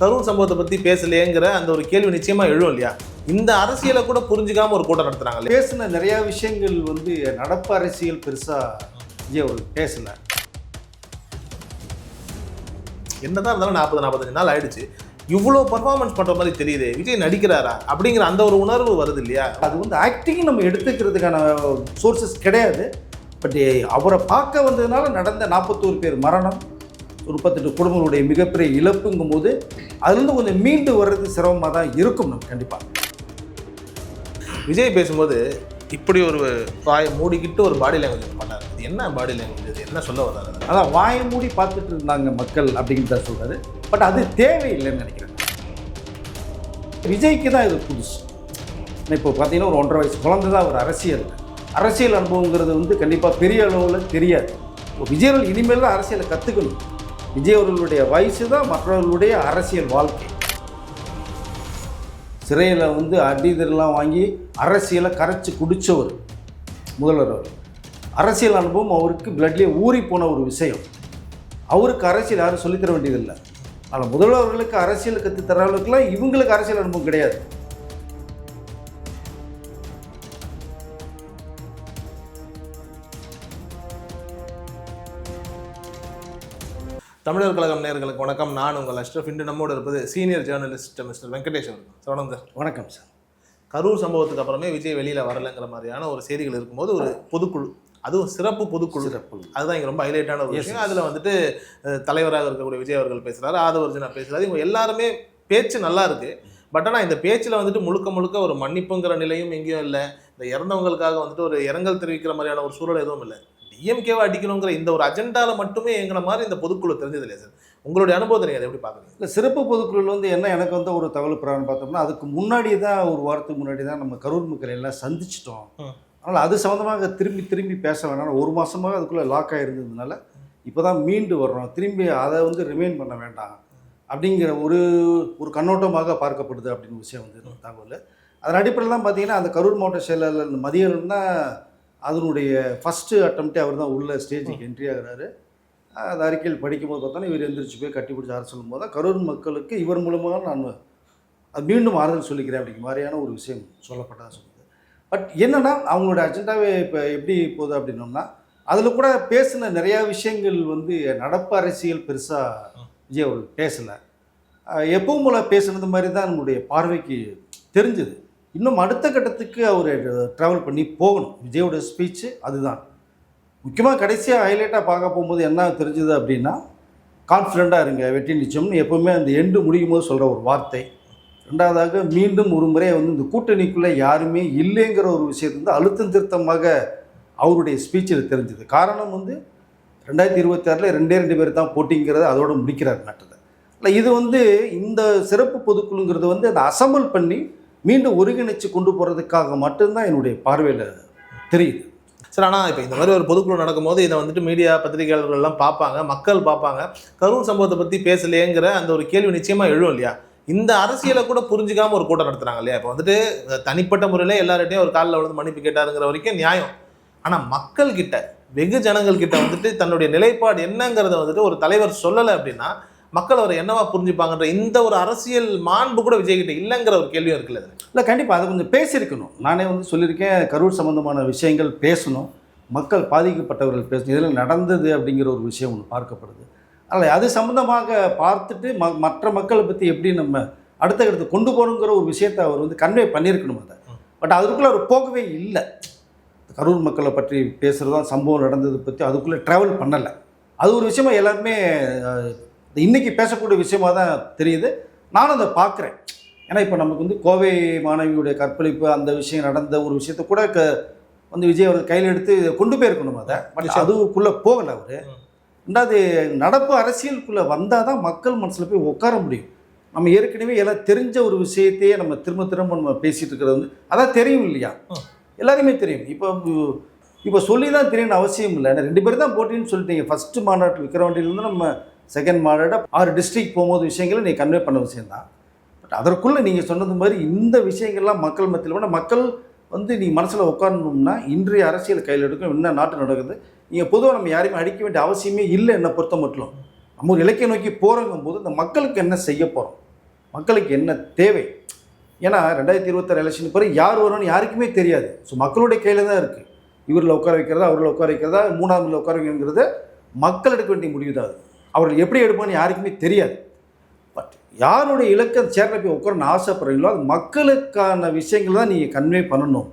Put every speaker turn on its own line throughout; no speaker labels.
கரூர் சம்பவத்தை பத்தி பேசலையேங்கிற அந்த ஒரு கேள்வி நிச்சயமா எழும் இல்லையா? இந்த அரசியலை கூட புரிஞ்சுக்காம ஒரு கூட்டம் நடத்துறாங்க
பேசின நிறையா விஷயங்கள் வந்து நடப்பு அரசியல் பெருசாக விஜய் அவர்கள் பேசலை.
என்னதான் இருந்தாலும் நாற்பது நாற்பத்தஞ்சு நாள் ஆயிடுச்சு. இவ்வளோ பர்ஃபார்மன்ஸ் பண்ற மாதிரி தெரியுது விஜய் நடிக்கிறாரா? அப்படிங்கிற அந்த ஒரு உணர்வு வருது இல்லையா?
அது வந்து ஆக்டிங் நம்ம எடுத்துக்கிறதுக்கான சோர்சஸ் கிடையாது. பட் அவரை பார்க்க வந்ததுனால நடந்த நாற்பத்தோரு பேர் மரணம். முப்பத்தெட்டு குடும்பங்களுடைய மிகப்பெரிய இழப்புங்கும் போது அதுலேருந்து கொஞ்சம் மீண்டு வர்றது சிரமமாக தான் இருக்கும் நம்ம கண்டிப்பாக
விஜய் பேசும்போது இப்படி ஒரு வாயை மூடிக்கிட்டு ஒரு பாடி லாங்குவேஜ் பண்ணாரு. இது என்ன பாடி லாங்குவேஜ் இது என்ன சொல்ல வர்றாரு?
அதான் வாயை மூடி பார்த்துட்டு இருந்தாங்க மக்கள் அப்படிங்கிறத சொல்கிறாரு பட் அது தேவையில்லைன்னு நினைக்கிறேன். விஜய்க்கு தான் இது புதுசு. இப்போ பார்த்தீங்கன்னா ஒரு ஒன்றரை வயசு குழந்தை தான் ஒரு அரசியல். அரசியல் அனுபவங்கிறது வந்து கண்டிப்பாக பெரிய அளவில் தெரியாது. இப்போ விஜய் அவர்கள் இனிமேல் தான் அரசியலை கற்றுக்கணும் விஜய் அவர்களுடைய வயசு தான் மற்றவர்களுடைய அரசியல் வாழ்க்கை. சிறையில் வந்து அடிதெல்லாம் வாங்கி அரசியலை கரைச்சி குடித்தவர் முதல்வர் அவர். அரசியல் அனுபவம் அவருக்கு பிளட்லேயே ஊறி போன ஒரு விஷயம். அவருக்கு அரசியல் யாரும் சொல்லித்தர வேண்டியதில்லை. ஆனால் முதல்வர்களுக்கு அரசியல் கற்றுத் தர அளவுக்குலாம் இவங்களுக்கு அரசியல் அனுபவம் கிடையாது.
தமிழர் கழகம் நேயர்களுக்கு வணக்கம். நான் உங்கள் அஷ்ரஃப் இன்று நம்மோடு இருப்பது சீனியர் ஜேர்னலிஸ்ட் மிஸ்டர் வெங்கடேஷ் அவர்கள். சொல்லுங்க சார்.
வணக்கம் சார்.
கரூர் சம்பவத்துக்கு அப்புறமே விஜய் வெளியில வரலைங்கிற மாதிரியான ஒரு செய்திகள் இருக்கும்போது ஒரு பொதுக்குழு அதுவும் சிறப்பு பொதுக்குழு.
சிறப்பு
அதுதான் இங்க ரொம்ப ஹைலைட்டான ஒரு விஷயம். அதுல வந்துட்டு தலைவராக இருக்கக்கூடிய விஜய் அவர்கள் பேசுறாரு ஆதவர்ஜனா பேசுறாரு. இவங்க எல்லாருமே பேச்சு நல்லா இருக்கு. பட் ஆனா இந்த பேச்சுல வந்துட்டு முழுக்க முழுக்க ஒரு மன்னிப்புங்கிற நிலையும் எங்கேயும் இல்லை. இந்த இறந்தவங்களுக்காக வந்துட்டு ஒரு இரங்கல் தெரிவிக்கிற மாதிரியான ஒரு சூழல் எதுவும் இல்லை. டிஎம்கேவை அடிக்கணுங்கிற இந்த ஒரு அஜெண்டால மட்டுமே எங்கிற மாதிரி இந்த பொதுக்குழு தெரிஞ்சது இல்லையா சார்? உங்களுடைய அனுபவத்தை நீங்க அதை எப்படி பாக்குறீங்க
இல்லை சிறப்பு பொதுக்குழுவில் வந்து என்ன எனக்கு வந்து ஒரு தகவல் பிரகாரம் பார்த்தோம்னா அதுக்கு முன்னாடி தான் ஒரு வாரத்துக்கு முன்னாடி தான் நம்ம கரூர் மக்கள் எல்லாம் சந்திச்சிட்டோம். அதனால் அது சம்மந்தமாக திரும்பி திரும்பி பேச வேணாம். ஒரு மாதமாக அதுக்குள்ளே லாக் ஆகிருந்ததுனால இப்போ தான் மீண்டு வர்றோம். திரும்பி அதை வந்து ரிமைன் பண்ண வேண்டாம். அப்படிங்கிற ஒரு ஒரு கண்ணோட்டமாக பார்க்கப்படுது அப்படின்னு விஷயம் வந்து தகவல். அதன் அடிப்படையில் தான் பார்த்தீங்கன்னா அந்த கரூர் மாவட்ட செயலாளர் மதியன் தான் அதனுடைய ஃபஸ்ட்டு அட்டம்ப்டே அவர் தான் உள்ள ஸ்டேஜுக்கு என்ட்ரி ஆகிறாரு. அந்த அறிக்கையில் படிக்கும்போது பார்த்தோன்னா இவர் எந்திரிச்சு போய் கட்டி பிடிச்சி ஆறு சொல்லும்போது தான் கரூர் மக்களுக்கு இவர் மூலமாக நான் அது மீண்டும் ஆறுதல் சொல்லிக்கிறேன் அப்படிங்கிற மாதிரியான ஒரு விஷயம் சொல்லப்பட்டதாக சொல்லுது. பட் என்னென்னா அவங்களோட அஜெண்டாவே இப்போ எப்படி போகுது அப்படின்னோம்னா அதில் கூட பேசின நிறையா விஷயங்கள் வந்து நடப்பு அரசியல் பெருசாக விஜய் அவர்கள் பேசலை. எப்பவும் போல் பேசுனது மாதிரி தான் நம்மளுடைய பார்வைக்கு தெரிஞ்சுது. இன்னும் அடுத்த கட்டத்துக்கு அவர் ட்ராவல் பண்ணி போகணும். விஜயோட ஸ்பீச்சு அதுதான். முக்கியமாக கடைசியாக ஹைலைட்டாக பார்க்க போகும்போது என்ன தெரிஞ்சுது அப்படின்னா கான்ஃபிடண்ட்டாக இருங்க வெற்றி நிச்சயம்னு எப்போவுமே அந்த எண்டு முடியும் போது சொல்கிற ஒரு வார்த்தை. ரெண்டாவதாக மீண்டும் ஒரு முறை வந்து இந்த கூட்டணிக்குள்ளே யாருமே இல்லைங்கிற ஒரு விஷயத்தை வந்து அழுத்தம் திருத்தமாக அவருடைய ஸ்பீச்சில் தெரிஞ்சுது. காரணம் வந்து ரெண்டாயிரத்தி இருபத்தி ஆறில் ரெண்டே ரெண்டு பேர் தான் போட்டிங்கிறத அதோடு முடிக்கிறார் நாட்டில் இல்லை இது வந்து இந்த சிறப்பு பொதுக்குழுங்கிறது வந்து அதை அசம்பிள் பண்ணி மீண்டும் ஒருங்கிணைச்சு கொண்டு போகிறதுக்காக மட்டும்தான் என்னுடைய பார்வையில் தெரியுது.
சார் ஆனால் இப்போ இந்த மாதிரி ஒரு பொதுக்குழு நடக்கும்போது இதை வந்துட்டு மீடியா பத்திரிகையாளர்கள்லாம் பார்ப்பாங்க மக்கள் பார்ப்பாங்க. கரூர் சம்பவத்தை பற்றி பேசலையேங்கிற அந்த ஒரு கேள்வி நிச்சயமாக எழும் இல்லையா? இந்த அரசியலை கூட புரிஞ்சுக்காம ஒரு கூட்டம் நடத்துறாங்க இல்லையா? இப்போ வந்துட்டு தனிப்பட்ட முறையில் எல்லார்ட்டையும் ஒரு காலில் விழுந்து மன்னிப்பு கேட்டாருங்கிற வரைக்கும் நியாயம். ஆனால் மக்கள்கிட்ட வெகு ஜனங்கள்கிட்ட வந்துட்டு தன்னுடைய நிலைப்பாடு என்னங்கிறத வந்துட்டு ஒரு தலைவர் சொல்லலை அப்படின்னா மக்கள் அவரை என்னவா புரிஞ்சுப்பாங்கன்ற இந்த ஒரு அரசியல் மாண்பு கூட விஜய் கிட்ட இல்லைங்கிற ஒரு கேள்வியும் இருக்குல்ல.
இல்லை கண்டிப்பாக அதை கொஞ்சம் பேசியிருக்கணும். நானே வந்து சொல்லியிருக்கேன் கரூர் சம்பந்தமான விஷயங்கள் பேசணும். மக்கள் பாதிக்கப்பட்டவர்கள் பேசணும். இதில் நடந்தது அப்படிங்கிற ஒரு விஷயம் ஒன்று பார்க்கப்படுது. அதில் அது சம்மந்தமாக பார்த்துட்டு ம மற்ற மக்களை பற்றி எப்படி நம்ம அடுத்த கட்டத்தை கொண்டு போகணுங்கிற ஒரு விஷயத்தை அவர் வந்து கன்வே பண்ணியிருக்கணும் அதை. பட் அதுக்குள்ளே அவர் போகவே இல்லை. கரூர் மக்களை பற்றி பேசுகிறது தான் சம்பவம் நடந்தது பற்றி அதுக்குள்ளே ட்ராவல் பண்ணலை. அது ஒரு விஷயமா எல்லாருமே அஹ், இன்னைக்கு பேசக்கூடிய விஷயமா தான் தெரியுது. நானும் அதை பார்க்குறேன். ஏன்னா இப்போ நமக்கு வந்து கோவை மாணவியுடைய கற்பழிப்பு அந்த விஷயம் நடந்த ஒரு விஷயத்த கூட க வந்து விஜய் அவர்கள் கையில் எடுத்து கொண்டு போயிருக்கணும் அதை. பட் அதுக்குள்ளே போகலை அவர். ரெண்டாவது நடப்பு அரசியலுக்குள்ளே வந்தால் தான் மக்கள் மனசில் போய் உட்கார முடியும். நம்ம ஏற்கனவே எல்லாம் தெரிஞ்ச ஒரு விஷயத்தையே நம்ம திரும்ப திரும்ப நம்ம பேசிகிட்டு இருக்கிறது வந்து அதான் தெரியும் இல்லையா. எல்லாருமே தெரியும். இப்போ இப்போ சொல்லி தான் தெரியணும்னு அவசியம் இல்லை. ரெண்டு பேர் தான் போட்டின்னு சொல்லிட்டீங்க. ஃபஸ்ட்டு மாநாட்டு விக்கிரவாண்டியிலேருந்து நம்ம செகண்ட் மாநாடு ஆறு டிஸ்ட்ரிக்ட் போகும்போது விஷயங்களை நீ கன்வே பண்ண விஷயந்தான் பட் அதற்குள்ளே நீங்கள் சொன்னது மாதிரி இந்த விஷயங்கள்லாம் மக்கள் மத்தியில் வேணால் மக்கள் வந்து நீ மனசில் உட்காரணும்னா இன்றைய அரசியல் கையில் எடுக்கும் என்ன நாட்டு நடக்குது? நீங்கள் பொதுவாக நம்ம யாரையுமே அடிக்க வேண்டிய அவசியமே இல்லை என்னை பொறுத்த மட்டும். நம்ம ஒரு இலக்கிய நோக்கி போகிறங்கும் போது இந்த மக்களுக்கு என்ன செய்ய போகிறோம் மக்களுக்கு என்ன தேவை? ஏன்னா ரெண்டாயிரத்தி இருபத்தாறு எலெக்ஷன் பிறகு யார் வரும்னு யாருக்குமே தெரியாது. ஸோ மக்களுடைய கையில் தான் இருக்குது இவரில் உட்கார வைக்கிறதா அவரில் உட்கார வைக்கிறதா மூணாவதுல உட்கார வைக்கிறத மக்கள் எடுக்க வேண்டிய முடிவு தான் அது. அவர்கள் எப்படி எடுப்பான்னு யாருக்குமே தெரியாது. பட் யாருடைய இலக்கம் சேரில் போய் உட்காரன்னு ஆசைப்படுறீங்களோ அது மக்களுக்கான விஷயங்கள் தான் நீங்கள் கன்வே பண்ணணும்.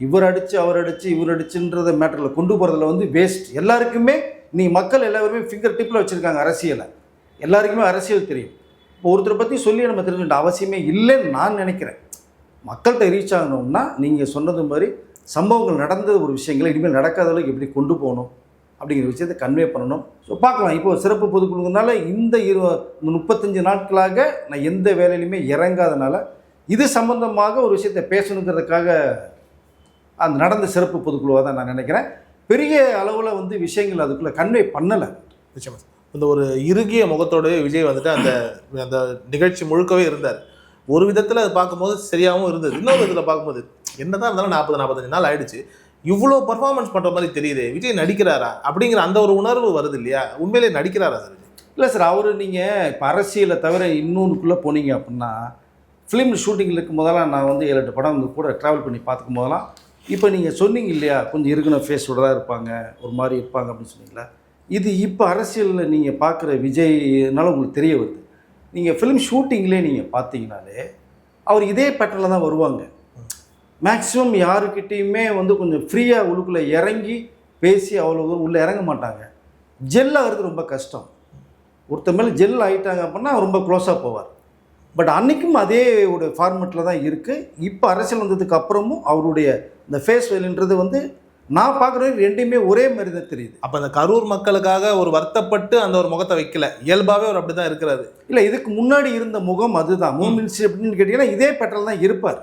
இவர் அடித்து அவர் அடித்து இவர் அடிச்சுன்றத மேட்டரில் கொண்டு போகிறதுல வந்து வேஸ்ட் எல்லாருக்குமே நீ மக்கள் எல்லாருமே ஃபிங்கர் டிப்பில் வச்சுருக்காங்க அரசியலை. எல்லாருக்குமே அரசியல் தெரியும். இப்போ ஒருத்தரை பற்றி சொல்லி நம்ம தெரிஞ்சுக்கிட்ட அவசியமே இல்லைன்னு நான் நினைக்கிறேன். மக்கள்கிட்ட ரீச் ஆகணும்னா நீங்கள் சொன்னது மாதிரி சம்பவங்கள் நடந்த ஒரு விஷயங்களை இனிமேல் நடக்காத அளவுக்கு எப்படி கொண்டு போகணும்? அப்படிங்கிற விஷயத்தை கன்வே பண்ணணும். ஸோ பார்க்கலாம். இப்போ சிறப்பு பொதுக்குழுனால இந்த இரு முப்பத்தஞ்சு நாட்களாக நான் எந்த வேலையிலுமே இறங்காதனால இது சம்பந்தமாக ஒரு விஷயத்தை பேசணுங்கிறதுக்காக அந்த நடந்த சிறப்பு பொதுக்குழுவாக தான் நான் நினைக்கிறேன். பெரிய அளவில் வந்து விஷயங்கள் அதுக்குள்ளே கன்வே பண்ணலை.
இந்த ஒரு இறுகிய முகத்தோடவே விஜய் வந்துட்டு அந்த அந்த நிகழ்ச்சி முழுக்கவே இருந்தார். ஒரு விதத்தில் அது பார்க்கும்போது சரியாகவும் இருந்தது. இன்னொரு விதத்தில் பார்க்கும்போது என்னதான் இருந்தாலும் நாற்பது நாற்பத்தஞ்சு நாள் ஆயிடுச்சு. இவ்வளோ பர்ஃபார்மன்ஸ் பண்ணுற மாதிரி தெரியுது விஜய் நடிக்கிறாரா? அப்படிங்கிற அந்த ஒரு உணர்வு வருது இல்லையா? உண்மையிலே நடிக்கிறாரா சார்
இல்லை சார் அவர் நீங்கள் இப்போ அரசியலை தவிர இன்னொன்றுக்குள்ளே போனீங்க அப்படின்னா ஃபிலிம் ஷூட்டிங்கில் இருக்கும் போதெல்லாம் நான் வந்து ஏழு எட்டு படம் வந்து கூட ட்ராவல் பண்ணி பார்த்துக்கும் போதெல்லாம் இப்போ நீங்கள் சொன்னீங்க இல்லையா கொஞ்சம் இருக்கிற ஃபேஸோட தான் இருப்பாங்க ஒரு மாதிரி இருப்பாங்க அப்படின்னு சொன்னீங்களா இது இப்போ அரசியலில் நீங்கள் பார்க்குற விஜய்னால உங்களுக்கு தெரிய வருது. நீங்கள் ஃபிலிம் ஷூட்டிங்லேயே நீங்கள் பார்த்தீங்கனாலே அவர் இதே பேட்டர்னில் தான் வருவாங்க. மேக்ஸிமம் யாருக்கிட்டேயுமே வந்து கொஞ்சம் ஃப்ரீயாக உள்ளுக்குள்ளே இறங்கி பேசி அவ்வளோ தூரம் உள்ளே இறங்க மாட்டாங்க. ஜெல் ஆகிறது ரொம்ப கஷ்டம். ஒருத்தர் மேலே ஜெல் ஆகிட்டாங்க அப்படின்னா ரொம்ப க்ளோஸாக போவார். பட் அன்றைக்கும் அதே ஒரு ஃபார்மெட்டில் தான் இருக்குது இப்போ அரசியல் வந்ததுக்கு அப்புறமும் அவருடைய இந்த ஃபேஸ் வேலுன்றது வந்து நான் பார்க்குறது ரெண்டுமே ஒரே மாதிரி தான் தெரியுது.
அப்ப அந்த கரூர் மக்களுக்காக ஒரு வருத்தப்பட்டு அந்த ஒரு முகத்தை வைக்கல. இயல்பாவே அவர் அப்படிதான் இருக்கிறாரு.
இல்லை இதுக்கு முன்னாடி இருந்த முகம் அதுதான். மூமெண்ட்ஸ் அப்படின்னு கேட்டிங்கன்னா இதே பேட்டர்ல தான் இருப்பார்.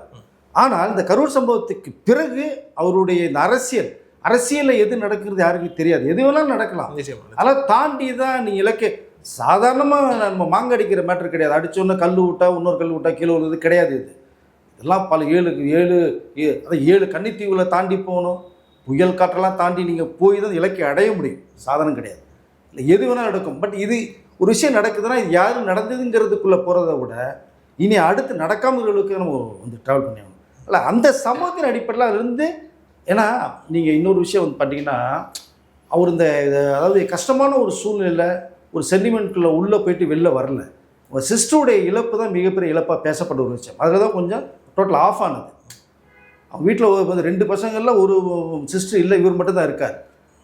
ஆனால் இந்த கரூர் சம்பவத்துக்கு பிறகு அவருடைய இந்த அரசியல் அரசியலில் எது நடக்கிறது யாருக்கும் தெரியாது. எது வேணாலும் நடக்கலாம். அதெல்லாம் தாண்டி தான் நீ இலக்கு சாதாரணமாக நம்ம மாங்க அடிக்கிற மேட்டர் கிடையாது. அடிச்சோன்னே கல் விட்டா இன்னொரு கல் விட்டா கீழே விழுது கிடையாது இது. இதெல்லாம் பல ஏழு ஏழு ஏ- அதான் ஏழு கன்னித்தீவுகளை தாண்டி போகணும். புயல் காற்றெல்லாம் தாண்டி நீங்கள் போய் தான் இலக்கை அடைய முடியும். சாதனம் கிடையாது. இல்லை எது வேணால் நடக்கும். பட் இது ஒரு விஷயம் நடக்குதுன்னா இது யார் நடந்ததுங்கிறதுக்குள்ளே போகிறத விட இனி அடுத்து நடக்காமங்களுக்கு நம்ம வந்து ட்ராவல் பண்ணி இல்லை அந்த சமூகத்தின் அடிப்படையில் அதுலேருந்து ஏன்னா நீங்கள் இன்னொரு விஷயம் வந்து பார்த்தீங்கன்னா அவர் இந்த அதாவது கஷ்டமான ஒரு சூழ்நிலையில் ஒரு சென்டிமெண்ட்குள்ளே உள்ளே போயிட்டு வெளில வரல. ஒரு சிஸ்டருடைய இழப்பு தான் மிகப்பெரிய இழப்பாக பேசப்பட்ட ஒரு விஷயம். அதில் தான் கொஞ்சம் டோட்டல் ஆஃப் ஆனது. அவங்க வீட்டில் ரெண்டு பசங்களில் ஒரு சிஸ்டர் இல்லை இவர் மட்டும் தான் இருக்கார்.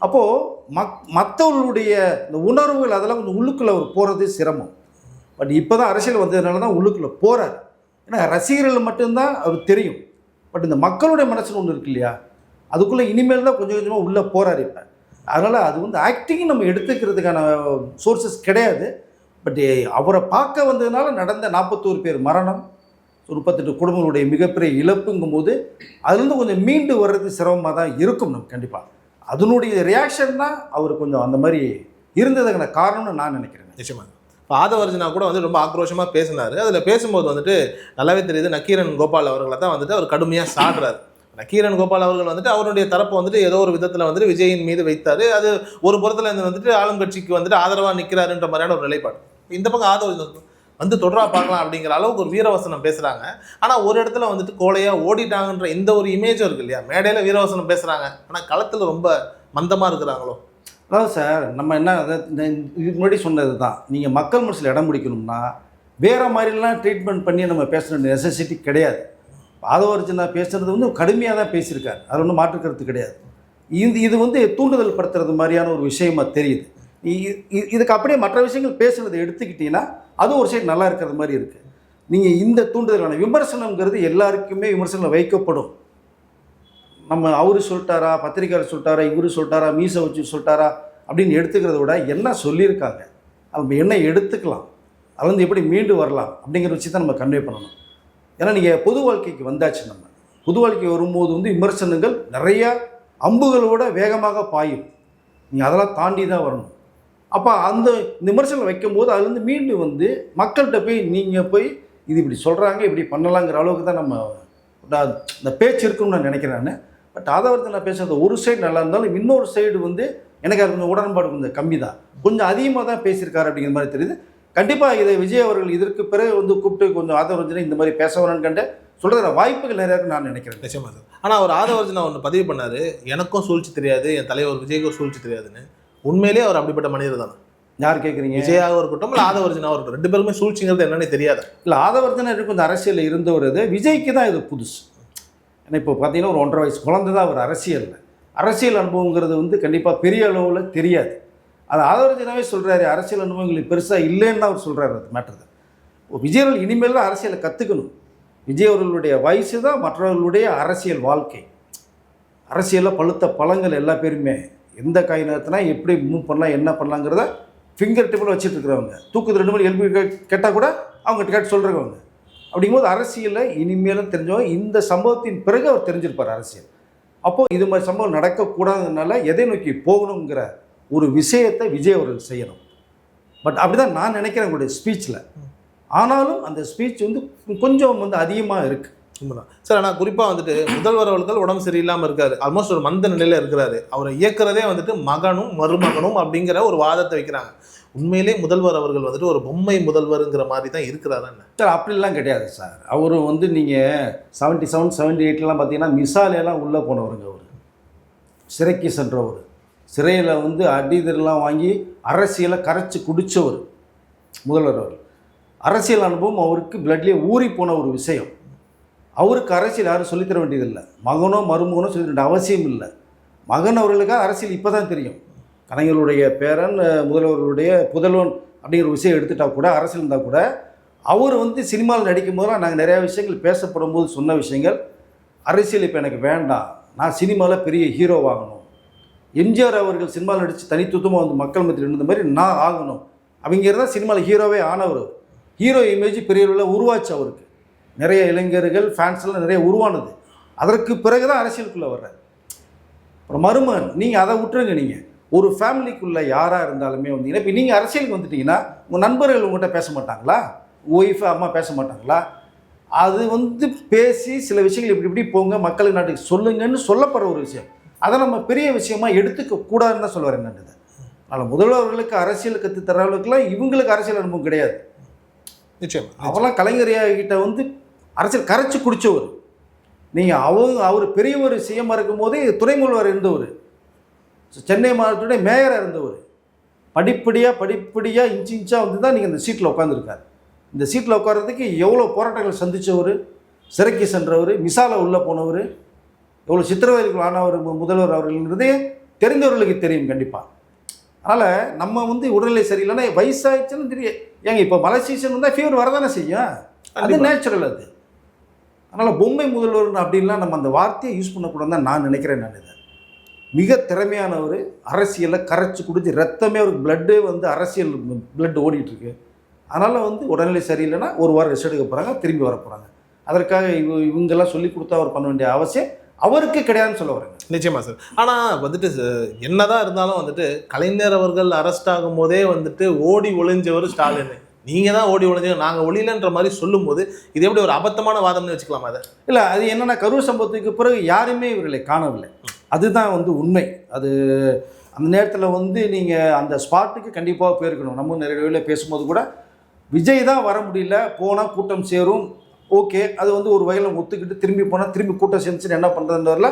அப்போது மக் மற்றவர்களுடைய இந்த உணர்வுகள் அதெல்லாம் கொஞ்சம் உள்ளுக்குள்ளே அவர் போகிறது சிரமம். பட் இப்போ தான் அரசியல் வந்ததுனால தான் உள்ளுக்குள்ளே போகிறார் ஏன்னா ரசிகர்கள் மட்டும்தான் அவர் தெரியும். பட் இந்த மக்களுடைய மனசில் ஒன்று இருக்கு இல்லையா? அதுக்குள்ளே இனிமேல் தான் கொஞ்சம் கொஞ்சமாக உள்ளே போகிறார் இப்போ. அதனால் அது வந்து ஆக்டிங் நம்ம எடுத்துக்கிறதுக்கான சோர்சஸ் கிடையாது. பட் அவரை பார்க்க வந்ததுனால நடந்த நாற்பத்தோரு பேர் மரணம் ஒரு முப்பத்தெட்டு குடும்பங்களுடைய மிகப்பெரிய இழப்புங்கும் போது அதுலேருந்து கொஞ்சம் மீண்டு வர்றது சிரமமாக தான் இருக்கும் நம்ம கண்டிப்பாக அதனுடைய ரியாக்ஷன் தான் அவர் கொஞ்சம் அந்த மாதிரி இருந்ததுக்கான காரணம்னு நான் நினைக்கிறேன்.
நிச்சயமாக ஆதவர்ஜனா கூட வந்து ரொம்ப ஆக்ரோஷமாக பேசினார். அதில் பேசும்போது வந்துட்டு நல்லாவே தெரியுது நக்கீரன் கோபால் அவர்களை தான் வந்துட்டு அவர் கடுமையாக சாடுறாரு. நக்கீரன் கோபால் அவர்கள் வந்துட்டு அவருடைய தரப்பை வந்துட்டு ஏதோ ஒரு விதத்தில் வந்துட்டு விஜயின் மீது வைத்தார். அது ஒரு புறத்தில் இருந்து வந்துட்டு ஆளும் கட்சிக்கு வந்துட்டு ஆதரவாக நிற்கிறாருன்ற மாதிரியான ஒரு நிலைப்பாடு. இந்த பக்கம் ஆதவ வந்து தொடரா பார்க்கலாம் அப்படிங்கிற அளவுக்கு ஒரு வீரவசனம் பேசுகிறாங்க ஆனால் ஒரு இடத்துல வந்துட்டு கோலையாக ஓடிட்டாங்கன்ற இந்த ஒரு இமேஜும் இருக்கு இல்லையா? மேடையில் வீரவசனம் பேசுகிறாங்க ஆனால் களத்தில் ரொம்ப மந்தமாக இருக்கிறாங்களோ?
அதாவது சார் நம்ம என்ன இதுக்கு முன்னாடி சொன்னது தான் நீங்கள் மக்கள் மனசில் இடம் பிடிக்கணும்னா வேறு மாதிரிலாம் ட்ரீட்மெண்ட் பண்ணி நம்ம பேசுகிற நெசசிட்டி கிடையாது. ஆதவர்ஜனா பேசுகிறது வந்து கடுமையாக தான் பேசியிருக்காரு. அது ஒன்றும் மாற்றுக்கிறது கிடையாது. இது இது வந்து தூண்டுதல் படுத்துறது மாதிரியான ஒரு விஷயமா தெரியுது. இ- இதுக்கு அப்படியே மற்ற விஷயங்கள் பேசுனதை எடுத்துக்கிட்டிங்கன்னா அது ஒரு சைடு நல்லா இருக்கிறது மாதிரி இருக்குது நீங்கள் இந்த தூண்டுதலான விமர்சனம்ங்கிறது எல்லாருக்குமே விமர்சனம் வைக்கப்படும். நம்ம அவரு சொல்லிட்டாரா பத்திரிக்கையாளர் சொல்லிட்டாரா இவரு சொல்லிட்டாரா மீசை வச்சு சொல்லிட்டாரா அப்படின்னு எடுத்துக்கிறத விட என்ன சொல்லியிருக்காங்க? அவங்க என்ன எடுத்துக்கலாம்? அதுலேருந்து எப்படி மீண்டு வரலாம்? அப்படிங்கிற விஷயத்தை நம்ம கன்வே பண்ணணும். ஏன்னா நீங்கள் பொது வாழ்க்கைக்கு வந்தாச்சு நம்ம. பொது வாழ்க்கை வரும்போது வந்து விமர்சனங்கள் நிறையா அம்புகளோட வேகமாக பாயும். நீங்கள் அதெல்லாம் தாண்டி தான் வரணும். அப்போ அந்த இந்த விமர்சனம் வைக்கும்போது அதுலேருந்து மீண்டு வந்து மக்கள்கிட்ட போய் நீங்கள் போய் இது இப்படி சொல்கிறாங்க இப்படி பண்ணலாங்கிற அளவுக்கு தான் நம்ம இந்த பேச்சு இருக்குன்னு நான் நினைக்கிறேன் பட் ஆதவரத்தை நான் பேசுறது ஒரு சைடு நல்லா இருந்தாலும் இன்னொரு சைடு வந்து எனக்கு அது கொஞ்சம் உடன்பாடு கொஞ்சம் கம்மி தான் கொஞ்சம் அதிகமாக தான் பேசியிருக்காரு அப்படிங்கிற மாதிரி தெரியுது. கண்டிப்பாக இதை விஜய் அவர்கள் இதற்கு பிறகு வந்து கூப்பிட்டு கொஞ்சம் ஆதரவு இந்த மாதிரி பேச வரணும்னு கண்டு சொல்கிற வாய்ப்புகள் நிறைய நான் நினைக்கிறேன்.
நிச்சயமா சார். ஆனா அவர் ஆதவர்ஜனா ஒன்று பதிவு பண்ணாரு. எனக்கும் சூழ்ச்சி தெரியாது என் தலைவர் விஜய்க்கும் சூழ்ச்சி தெரியாதுன்னு. உண்மையிலேயே அவர் அப்படிப்பட்ட மனிதர் தானே.
யார் கேட்குறீங்க
விஜயாகவும் இருக்கட்டும் இல்லை ஆதவர்ஜனாவும் இருக்கட்டும் ரெண்டு பேருமே சூழ்ச்சிங்கிறது என்னன்னு தெரியாது.
இல்லை ஆதவர்தன கொஞ்சம் அரசியலில் இருந்தவர் இது விஜய்க்கு தான் இது புதுசு. ஏன்னா இப்போ பார்த்தீங்கன்னா ஒரு ஒன்றரை வயசு குழந்தை தான் அவர் அரசியலில். அரசியல் அனுபவங்கிறது வந்து கண்டிப்பாக பெரிய அளவில் தெரியாது. அது ஆதவர்ஜனாவே சொல்கிறாரு அரசியல் அனுபவங்களுக்கு பெருசாக இல்லைன்னு தான் அவர் சொல்கிறாரு அது மேட்டர். தான் விஜய் அவர்கள் இனிமேல் தான் அரசியலை கற்றுக்கணும் விஜய் அவர்களுடைய வயசு தான் மற்றவர்களுடைய அரசியல் வாழ்க்கை. அரசியலில் பழுத்த பழங்கள் எல்லா பேருமே எந்த காய் நேரத்தினா எப்படி மூவ் பண்ணலாம் என்ன பண்ணலாங்கிறத ஃபிங்கர் டிப்பில் வச்சுட்டு இருக்கிறவங்க. தூக்குது ரெண்டு மணி எல்பி கேட்டால் கூட அவங்க கேட்டு சொல்கிறவங்க அப்படிங்கும்போது அரசியலில் இனிமேலும் தெரிஞ்சவங்க இந்த சம்பவத்தின் பிறகு அவர் தெரிஞ்சிருப்பார் அரசியல். அப்போது இது மாதிரி சம்பவம் நடக்கக்கூடாததுனால எதை நோக்கி போகணுங்கிற ஒரு விஷயத்தை விஜய் அவர்கள் செய்யணும். பட் அப்படி தான் நான் நினைக்கிறேன் உங்களுடைய ஸ்பீச்சில் ஆனாலும் அந்த ஸ்பீச் வந்து கொஞ்சம் வந்து அதிகமாக இருக்குது
உண்மைதான் சார் ஆனால் குறிப்பாக வந்துட்டு முதல்வர் அவர்கள் உடம்பு சரியில்லாமல் இருக்காரு. ஆல்மோஸ்ட் ஒரு மந்த நிலையில் இருக்கிறாரு. அவரை இயக்குறதே வந்துட்டு மகனும் மருமகனும் அப்படிங்கிற ஒரு வாதத்தை வைக்கிறாங்க. உண்மையிலே முதல்வர் அவர்கள் வந்துட்டு ஒரு பொம்மை முதல்வருங்கிற மாதிரி தான் இருக்கிறாரா என்ன?
சார் அப்படிலாம் கிடையாது சார். அவர் வந்து நீங்கள் செவன்ட்டி செவன் செவன்ட்டி எயிட்லாம் பார்த்தீங்கன்னா மிசாலையெல்லாம் உள்ளே போனவருங்க அவர். சிறைக்கு சென்றவர். சிறையில் வந்து அடிதெல்லாம் வாங்கி அரசியலை கரைச்சி குடித்தவர் முதல்வர் அவர் அரசியல் அனுபவம் அவருக்கு பிளட்லேயே ஊறி போன ஒரு விஷயம். அவருக்கு அரசியல் யாரும் சொல்லித்தர வேண்டியதில்லை. மகனோ மருமகனோ சொல்லித்தர வேண்டிய அவசியம் இல்லை. மகன் அவர்களுக்காக அரசியல் இப்போ தான் தெரியும். கலைஞருடைய பேரன் முதல்வர்களுடைய முதல்வருடைய புதல்வன் அப்படிங்கிற விஷயம் எடுத்துட்டால் கூட அரசியல் இருந்தால் கூட அவர் வந்து சினிமாவில் நடிக்கும் போதெல்லாம் நாங்கள் நிறையா விஷயங்கள் பேசப்படும் போது சொன்ன விஷயங்கள் அரசியல் இப்போ எனக்கு வேண்டாம். நான் சினிமாவில் பெரிய ஹீரோ ஆகணும் எம்ஜிஆர் அவர்கள் சினிமாவில் நடித்து தனித்துவமாக வந்து மக்கள் மத்தியில் இருந்த மாதிரி நான் ஆகணும். அவங்க தான் சினிமாவில் ஹீரோவே ஆனவர். ஹீரோ இமேஜ் பெரிய அளவில் உருவாச்சு அவருக்கு. நிறைய இளைஞர்கள் ஃபேன்ஸ் எல்லாம் நிறைய உருவானது. அதற்கு பிறகு தான் அரசியலுக்குள்ளே வர்றாரு. அப்புறம் மருமகன் நீங்கள் அதை விட்டுருங்க நீங்கள் ஒரு ஃபேமிலிக்குள்ளே யாராக இருந்தாலுமே வந்தீங்கன்னா இப்போ நீங்கள் அரசியலுக்கு வந்துட்டீங்கன்னா உங்கள் நண்பர்கள் உங்கள்கிட்ட பேச மாட்டாங்களா? ஒய்ஃபு அம்மா பேச மாட்டாங்களா? அது வந்து பேசி சில விஷயங்கள் இப்படி இப்படி போங்க மக்களுக்கு நாட்டுக்கு சொல்லுங்கன்னு சொல்லப்படுற ஒரு விஷயம். அதை நம்ம பெரிய விஷயமா எடுத்துக்க கூடாதுன்னு தான் சொல்ல வரேன் நான் இதை அதனால் முதல்வர்களுக்கு அரசியல் கற்று அளவுக்குலாம் இவங்களுக்கு அரசியல் அனுபவம் கிடையாது.
நிச்சயமா
அவெல்லாம் கலைஞர் கிட்ட வந்து அரசியல் கரைச்சி குடிச்சவர். நீங்கள் அவங்க அவர் பெரியவர் சிஎம்மாக இருக்கும்போதே துணை முதல்வர் இருந்தவர். சென்னை மாவட்டத்துடைய மேயராக இருந்தவர். படிப்படியாக படிப்படியாக இன்ச்சு இன்ச்சாக வந்து தான் நீங்கள் இந்த சீட்டில் உட்காந்துருக்காரு இந்த சீட்டில் உட்கார்றதுக்கு எவ்வளோ போராட்டங்கள் சந்தித்தவர் சிறைக்கு சென்றவர் மிசால உள்ளே போனவர் எவ்வளோ சித்திரவதைகள் ஆனவர் முதல்வர் அவர்கள்ன்றதே தெரிந்தவர்களுக்கு தெரியும் கண்டிப்பாக அதனால் நம்ம வந்து உடல்நிலை சரியில்லைன்னா வயசாயிடுச்சுன்னு தெரியும் ஏங்க இப்போ மழை சீசன் வந்தால் ஃபீவர் வரதானே செய்யும்? அது. நேச்சுரல் அது. அதனால் பொம்மை முதல்வர் அப்படின்லாம் நம்ம அந்த வார்த்தையை யூஸ் பண்ணக்கூடாதுன்னு தான் நான் நினைக்கிறேன் நான் இதை. மிக திறமையானவர் அரசியலை கரைச்சி குடிச்சு ரத்தமே அவருக்கு பிளட்டே வந்து அரசியல் பிளட் ஓடிட்டுருக்கு. அதனால் வந்து உடல்நிலை சரியில்லைன்னா ஒரு வாரம் ரெஸ்ட் எடுக்க போகிறாங்க திரும்பி வர போகிறாங்க அதற்காக இவ இவங்கெல்லாம் சொல்லி கொடுத்தா அவர் பண்ண வேண்டிய அவசியம் அவருக்கு கிடையாதுன்னு சொல்ல வரேன்
நிச்சயமா சார். ஆனால் வந்துட்டு என்னதான் இருந்தாலும் வந்துட்டு கலைஞர் அவர்கள் அரெஸ்ட் ஆகும் போதே வந்துட்டு ஓடி ஒளிஞ்சவர் ஸ்டாலின். நீங்கள் தான் ஓடி ஒழிஞ்சீங்க நாங்கள் ஒழியலன்ற மாதிரி சொல்லும்போது இது எப்படி ஒரு அபத்தமான வாதம்னு வச்சுக்கலாமா அதை?
இல்லை அது என்னென்னா கரூர் சம்பவத்துக்கு பிறகு யாருமே இவர்களை காணவில்லை. அதுதான் வந்து உண்மை. அது அந்த நேரத்தில் வந்து நீங்கள் அந்த ஸ்பாட்டுக்கு கண்டிப்பாக போயிருக்கணும். நம்ம நிறைய பேசும்போது கூட விஜய் தான் வர முடியல போனால் கூட்டம் சேரும். ஓகே அது வந்து ஒரு வகையில் ஒத்துக்கிட்டு திரும்பி போனால் திரும்பி கூட்டம் சேர்ந்துச்சுன்னு என்ன பண்ணுறதுன்றதில்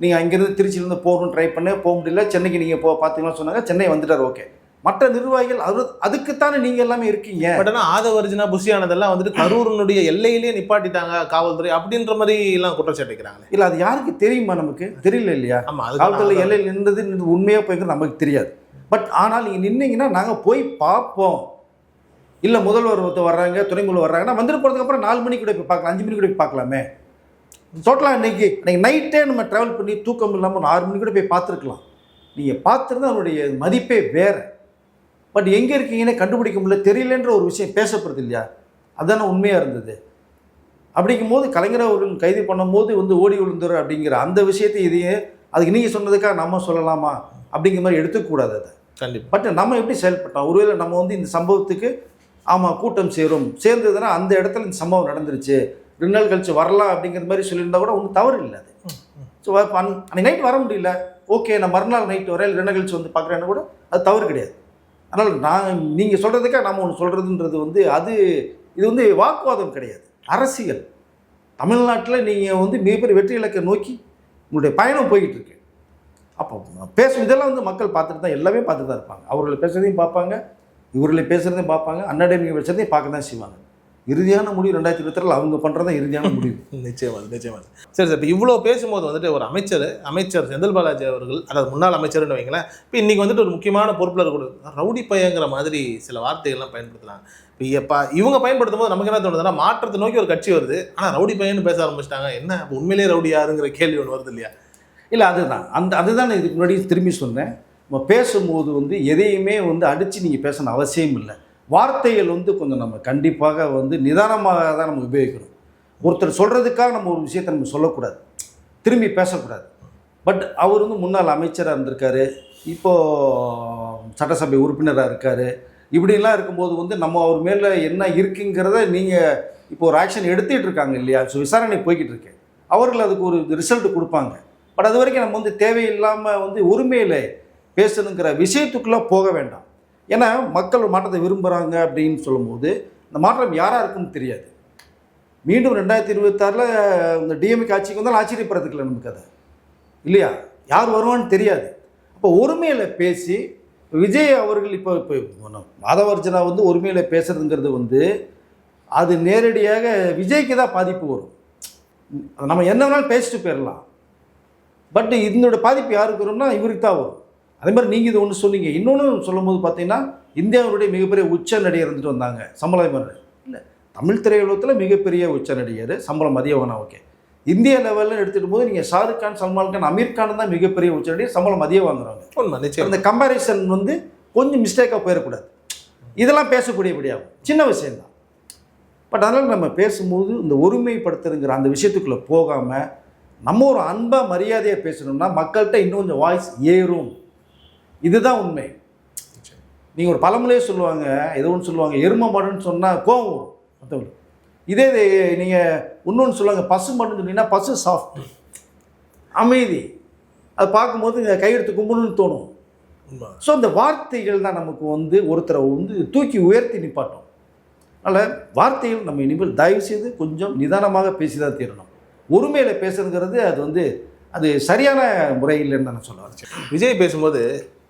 நீங்கள் அங்கேருந்து திருச்சியிலேருந்து போகணும்னு ட்ரை பண்ண போக முடியல. சென்னைக்கு நீங்கள் போ பார்த்தீங்கன்னா சொன்னாங்க சென்னை வந்துட்டார் ஓகே மற்ற நிர்வாகிகள் அது அதுக்குத்தானே நீங்கள் எல்லாமே இருக்கீங்க?
பட் ஆனா ஆதவர்ஜினா புஷியானதெல்லாம் வந்துட்டு கரூரினுடைய எல்லையிலேயே நிப்பாட்டிட்டாங்க காவல்துறை. அப்படின்ற மாதிரி எல்லாம் குற்றச்சாட்டு வைக்கிறாங்களே.
இல்லை அது யாருக்கு தெரியுமா நமக்கு? தெரியல இல்லையா?
ஆமா
காவல்துறை எல்லையில் நின்றது உண்மையாக போய்க்கிறது நமக்கு தெரியாது. பட் ஆனால் நீங்கள் நின்னீங்கன்னா நாங்கள் போய் பார்ப்போம். இல்லை முதல்வர் ஒருத்தர் வர்றாங்க துணை முதல்வர் வர்றாங்கன்னா வந்துட்டு போகிறதுக்கு அப்புறம் நாலு மணிக்கு கூட போய் பார்க்கலாம் அஞ்சு மணிக்கு கூட போய் பார்க்கலாமே. டோட்டலாக இன்னைக்கு இன்னைக்கு நைட்டே நம்ம ட்ராவல் பண்ணி தூக்கம் இல்லாமல் ஒரு ஆறு மணிக்கு கூட போய் பார்த்துருக்கலாம். நீங்கள் பார்த்துருந்தா அதனுடைய மதிப்பே வேறு. பட் எங்கே இருக்கீங்கன்னே கண்டுபிடிக்க முடியல தெரியலன்ற ஒரு விஷயம் பேசப்படுது இல்லையா? அதானே உண்மையாக இருந்தது. அப்படிங்கும்போது கலைஞர் அவர்கள் கைது பண்ணும்போது வந்து ஓடி விழுந்துரு அப்படிங்கிற அந்த விஷயத்தை இதையே அதுக்கு நீங்கள் சொன்னதுக்காக நம்ம சொல்லலாமா அப்படிங்கிற மாதிரி எடுத்துக்கூடாது அதை.
கண்டிப்பா.
பட் நம்ம எப்படி செயல்பட்டோம்? ஒருவேளை நம்ம வந்து இந்த சம்பவத்துக்கு ஆமாம் கூட்டம் சேரும் சேர்ந்ததுன்னா அந்த இடத்துல இந்த சம்பவம் நடந்துருச்சு ரெண்டு நாள் கழிச்சு வரலாம் அப்படிங்கிற மாதிரி சொல்லியிருந்தா கூட ஒன்றும் தவறு இல்லை அது. ஸோ அன்னைக்கு நைட் வர முடியல. ஓகே நான் மறுநாள் நைட் வரேன் ரெண்டு நாள் கழிச்சு வந்து பார்க்குறேன்னு கூட அது தவறு கிடையாது. அதனால் நான் நீங்கள் சொல்கிறதுக்காக நம்ம ஒன்று சொல்கிறதுன்றது வந்து அது இது வந்து வாக்குவாதம் கிடையாது. அரசியல். தமிழ்நாட்டில் நீங்கள் வந்து மிகப்பெரிய வெற்றி இலக்கை நோக்கி உங்களுடைய பயணம் போய்கிட்டு இருக்கு அப்போ பேசும் இதெல்லாம் வந்து மக்கள் பார்த்துட்டு தான் எல்லாமே பார்த்துட்டு தான் இருப்பாங்க. அவர்களை பேசுகிறதையும் பார்ப்பாங்க இவர்களை பேசுகிறதையும் பார்ப்பாங்க அன்னடமிங்க பேசுகிறதையும் பார்க்க தான் செய்வாங்க. இறுதியான முடிவு ரெண்டாயிரத்தி இருபத்தி அவங்க பண்ணுறது தான் இறுதியான முடிவு.
நிச்சயமா நிச்சயமா. சரி சார் இப்போ இவ்வளோ பேசும்போது வந்துட்டு ஒரு அமைச்சர் அமைச்சர் செந்தில் பாலாஜி அவர்கள் அதாவது முன்னாள் அமைச்சர்னு வைங்களேன் இப்போ இன்னைக்கு வந்துட்டு ஒரு முக்கியமான பொறுப்பில் இருக்க ரவுடி பையங்கிற மாதிரி சில வார்த்தைகள்லாம் பயன்படுத்தலாம் இப்போ எப்பா இவங்க பயன்படுத்தும் போது நமக்கு என்ன தோணுதுன்னா மாற்றத்தை நோக்கி ஒரு கட்சி வருது. ஆனால் ரவுடி பையன்னு பேச ஆரம்பிச்சிட்டாங்க. என்ன அப்போ உண்மையிலேயே ரவுடி யாருங்கிற கேள்வி ஒன்று வருது இல்லையா?
இல்லை அதுதான். அந்த அதுதான் நான் இதுக்கு முன்னாடி திரும்பி சொன்னேன். நம்ம பேசும்போது வந்து எதையுமே வந்து அடித்து நீங்கள் பேசணும் அவசியம் இல்லை. வார்த்தைகள் வந்து கொஞ்சம் நம்ம கண்டிப்பாக வந்து நிதானமாக தான் நம்ம உபயோகிக்கணும். ஒருத்தர் சொல்கிறதுக்காக நம்ம ஒரு விஷயத்தை நம்ம சொல்லக்கூடாது. திரும்பி பேசக்கூடாது. பட் அவர் வந்து முன்னாள் அமைச்சராக இருந்திருக்காரு. இப்போது சட்டசபை உறுப்பினராக இருக்கார். இப்படிலாம் இருக்கும்போது வந்து நம்ம அவர் மேலே என்ன இருக்குங்கிறத நீங்கள் இப்போ ஒரு ஆக்ஷன் எடுத்துகிட்டு இருக்காங்க இல்லையா? ஸோ விசாரணை போய்கிட்டு இருக்கு. அவர்கள் அதுக்கு ஒரு ரிசல்ட் கொடுப்பாங்க. பட் அது வரைக்கும் நம்ம வந்து தேவையில்லாமல் வந்து உரிமையில் பேசணுங்கிற விஷயத்துக்குள்ளே போக வேண்டாம். ஏன்னா மக்கள் மாற்றத்தை விரும்புகிறாங்க அப்படின்னு சொல்லும்போது இந்த மாற்றம் யாராக இருக்குன்னு தெரியாது. மீண்டும் ரெண்டாயிரத்தி இருபத்தாறில் இந்த டிஎம்கே ஆட்சிக்கு வந்தாலும் ஆச்சரியப்படுறதுக்கு இல்லை நமக்கு அதை. இல்லையா? யார் வருவான்னு தெரியாது. அப்போ ஒருமையில் பேசி விஜய் அவர்கள் இப்போ இப்போ மாதவர்ஜனா வந்து ஒருமையில் பேசுறதுங்கிறது வந்து அது நேரடியாக விஜய்க்கு தான் பாதிப்பு வரும். நம்ம என்ன வேணாலும் பேசிட்டு போயிடலாம் பட் இதனோட பாதிப்பு யாருக்கு வரும்னா இவருக்கு தான் வரும். அதே மாதிரி நீங்கள் இது ஒன்று சொன்னீங்க. இன்னொன்று சொல்லும்போது பார்த்தீங்கன்னா இந்தியாவுடைய மிகப்பெரிய உச்ச நடிகர் இருந்துட்டு வந்தாங்க சம்பளம் இல்லை தமிழ் திரையுலகத்தில் மிகப்பெரிய உச்ச நடிகர் சம்பளம் அதிகம்னா ஓகே இந்திய லெவலில் எடுத்துகிட்டு போது நீங்கள் ஷாருக் கான் சல்மான் கான் அமீர் கான் தான் மிகப்பெரிய உச்ச நடிகர் சம்பளம் அதிகம் வாங்குறாங்க அந்த கம்பேரிசன் வந்து கொஞ்சம் மிஸ்டேக்காக போயிடக்கூடாது. இதெல்லாம் பேசக்கூடியபடியாகும். சின்ன விஷயம்தான். பட் அதனால் நம்ம பேசும்போது இந்த ஒருமைப்படுத்துறங்கிற அந்த விஷயத்துக்குள்ளே போகாமல் நம்ம ஒரு அன்பாக மரியாதையாக பேசணும்னா மக்கள்கிட்ட இன்னும் கொஞ்சம் வாய்ஸ் ஏறும். இதுதான் உண்மை. நீங்கள் ஒரு பழமொழியே சொல்லுவாங்க ஏதோ ஒன்று சொல்லுவாங்க எரும மாடுன்னு சொன்னால் கோவம் வரும். மற்றவங்க இதே நீங்கள் இன்னொன்று சொல்லுவாங்க பசு மாடுன்னு சொன்னீங்கன்னா பசு சாஃப்ட் அமைதி. அது பார்க்கும்போது இங்கே கையெடுத்து கும்பிடணும்னு தோணும். ஸோ அந்த வார்த்தைகள் தான் நமக்கு வந்து ஒருத்தரை வந்து தூக்கி உயர்த்தி நிப்பாட்டும். அதனால் வார்த்தைகள் நம்ம இனிமேல் தயவு செய்து கொஞ்சம் நிதானமாக பேசி தான் தீரணும். ஒருமையில் பேசுறதுங்கிறது அது வந்து அது சரியான முறை இல்லைன்னு நான் சொல்ல வரேன்.
விஜய் பேசும்போது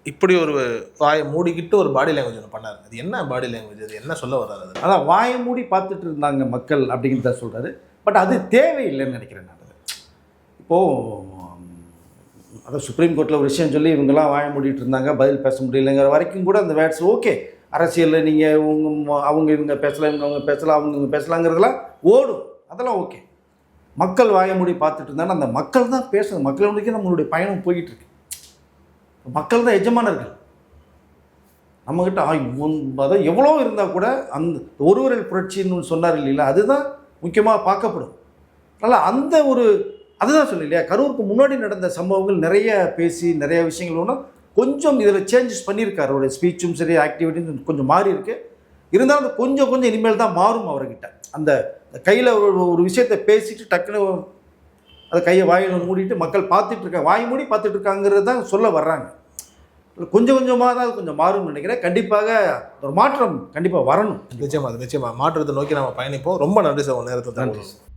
இப்படி ஒரு வாயை மூடிக்கிட்டு ஒரு பாடி லாங்குவேஜ் ஒன்று பண்ணார். அது என்ன பாடி லாங்குவேஜ் அது என்ன சொல்ல வர்றாரு அது?
அதான் வாயை மூடி பார்த்துட்டு இருந்தாங்க மக்கள் அப்படிங்கிறத சொல்கிறாரு பட் அது தேவையில்லைன்னு நினைக்கிறேன் நான் அது. இப்போது அதான் சுப்ரீம் கோர்ட்டில் ஒரு விஷயம் சொல்லி இவங்கெல்லாம் வாய மூடிட்டு இருந்தாங்க பதில் பேச முடியலைங்கிற வரைக்கும் கூட அந்த வேர்ட்ஸ் ஓகே அரசியலில் நீங்கள் இவங்க அவங்க இவங்க பேசலாம் இவங்க அவங்க பேசலாம் அவங்க இவங்க பேசலாங்கிறதெல்லாம் ஓடும். அதெல்லாம் ஓகே மக்கள் வாய மூடி பார்த்துட்டு இருந்தாங்கன்னா அந்த மக்கள் தான் பேசணும். மக்கள் முடிக்க நம்மளுடைய பயணம் போய்கிட்டு இருக்கு. மக்கள் தான் எஜமானர்கள் நம்மக்கிட்ட அதான் எவ்வளோ இருந்தால் கூட அந்த ஒருவரில் புரட்சின்னு சொன்னார் இல்லைங்களா? அதுதான் முக்கியமாக பார்க்கப்படும். அதனால் அந்த ஒரு அதுதான் சொல்லி இல்லையா? கரூருக்கு முன்னாடி நடந்த சம்பவங்கள் நிறைய பேசி நிறைய விஷயங்கள் ஒன்றும் கொஞ்சம் இதில் சேஞ்சஸ் பண்ணியிருக்காரு. அவருடைய ஸ்பீச்சும் சரி ஆக்டிவிட்டியும் கொஞ்சம் மாறி இருக்கு. இருந்தாலும் அது கொஞ்சம் கொஞ்சம் இனிமேல் தான் மாறும் அவர்கிட்ட. அந்த கையில் ஒரு ஒரு விஷயத்தை பேசிட்டு டக்குன்னு அதை கையை வாயில் மூடிட்டு மக்கள் பார்த்துட்டு இருக்காங்க வாய் மூடி பார்த்துட்டு இருக்காங்கிறது தான் சொல்ல வர்றாங்க. கொஞ்சம் கொஞ்சமாக தான் அது கொஞ்சம் மாறும்னு நினைக்கிறேன். கண்டிப்பாக ஒரு மாற்றம் கண்டிப்பாக வரணும்.
நிச்சயமா அது நிச்சயமா. மாற்றத்தை நோக்கி நம்ம பயணிப்போம். ரொம்ப நன்றி சார் உங்க நேரத்தை
நன்றி.
தந்ததுக்கு.